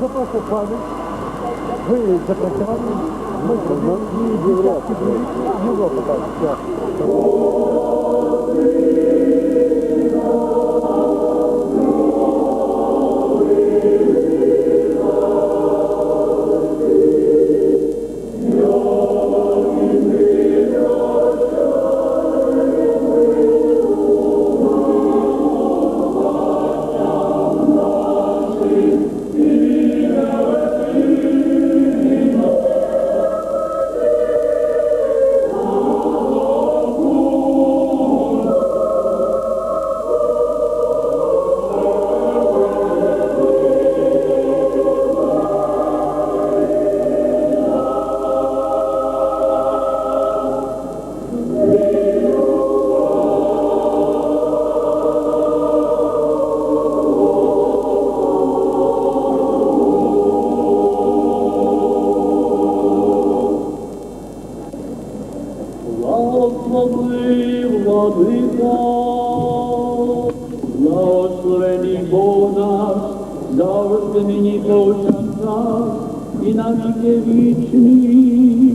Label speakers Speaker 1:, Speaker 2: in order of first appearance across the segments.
Speaker 1: Запрошую пам'ять. Ви запрацювали. Ми і Європа. Європа, так.
Speaker 2: Благослови, владика, благословений Бог наш, завжди мені повсякчас і на віки вічні.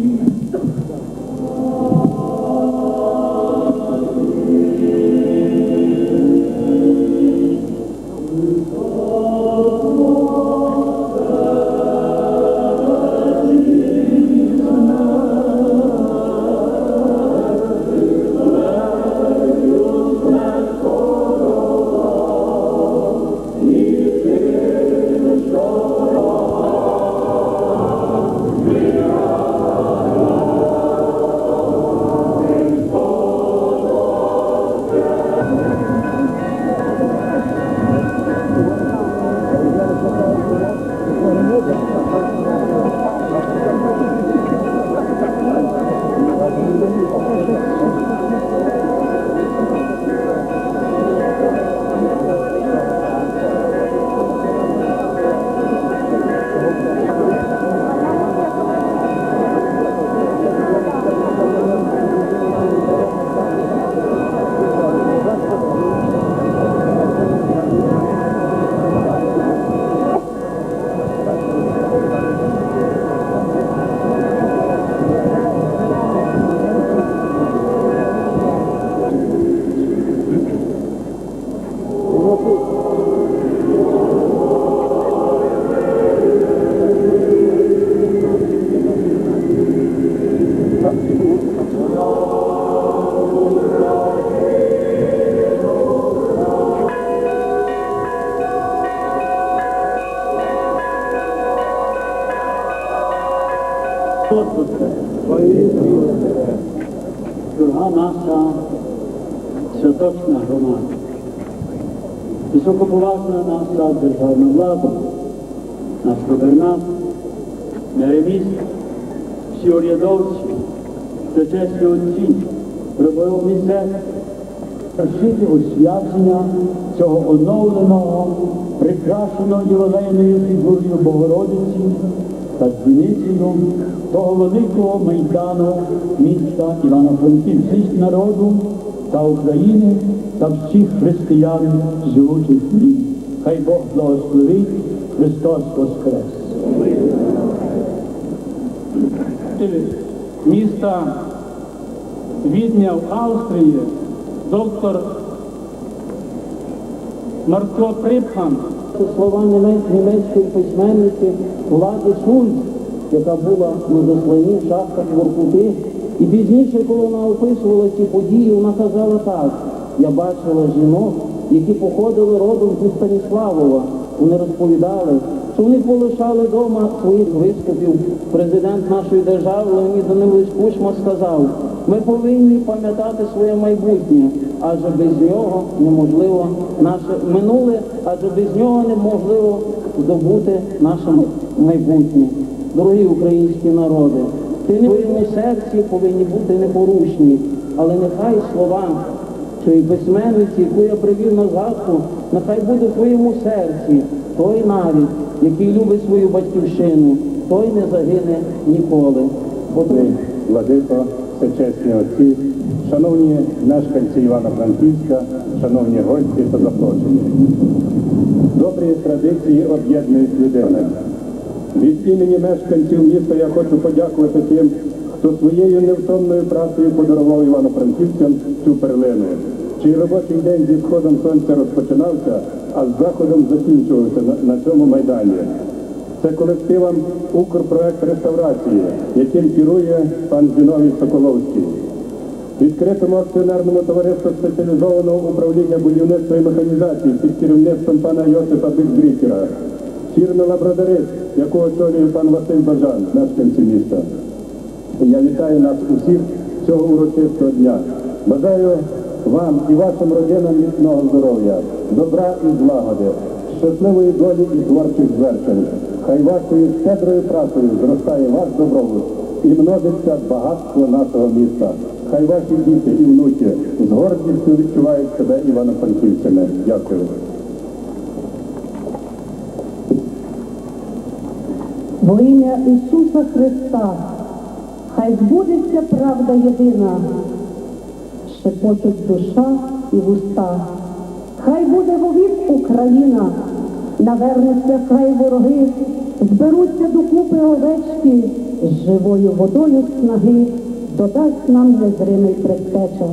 Speaker 2: Дорога наша святочна громада, високоповажна наша державна влада, наш губернатор, мери міст, всі урядовці, чесні отці, пробив місцев, Рішити освячення цього оновленого, прикрашеного ювілейною фігурою Богородиці та дзвіницею того великого майдану міста Івано-Франківськ, народу та України та всіх християн, живучих в ній. Хай Бог благословить Христос Воскрес!
Speaker 3: міста Відня в Австрії, доктор Марко Припхан,
Speaker 4: слова німець- німецької письменниці Влади Шульц, яка була на засланні в шахтах Воркути. І пізніше, коли вона описувала ці події, вона казала так. Я бачила жінок, які походили родом зі Станіславова. Вони розповідали, вони полишали вдома своїх виступів. Президент нашої держави Леонід Данилович Кучма сказав, ми повинні пам'ятати своє майбутнє, адже без нього неможливо наше минуле, адже без нього неможливо здобути наше майбутнє. Дорогі українські народи, ти в своєму серці повинні бути непорушні, але нехай слова цієї письменниці, яку я привів на згадку, нехай буде в твоєму серці той нарід, який любить свою батьківщину, той не загине ніколи. Ти
Speaker 5: Владико всечесні отці, шановні мешканці Івано-Франківська, шановні гості та запрошені. Добрі традиції об'єднують людини. Від імені мешканців міста я хочу подякувати тим, хто своєю невтомною працею подарував Івано-Франківцям цю перлину, чий робочий день зі сходом сонця розпочинався, а з заходом закінчувався на, на цьому майдані. Це колективам Укрпроект реставрації, яким керує пан Зіновій Соколовський. Відкритому акціонерному товариству спеціалізованого управління будівництва і механізації під керівництвом пана Йосипа Бікбрікера, фірми Лабрадарис, яку очолює пан Василь Бажан, мешканці міста. Я вітаю нас усіх цього урочистого дня. Бажаю вам і вашим родинам міцного здоров'я, добра і злагоди, щасливої долі і творчих звершень. Хай вашою щедрою працею зростає ваш добробут і множиться багатство нашого міста. Хай ваші діти і внуки з гордістю відчувають себе івано-франківцями. Дякую.
Speaker 6: Во ім'я Ісуса Христа, хай збудеться правда єдина, шепочуть душа і вуста. Хай буде вовік Україна, навернуться хай вороги, зберуться докупи овечки, з живою водою снаги. Додасть нам незримий предтеча.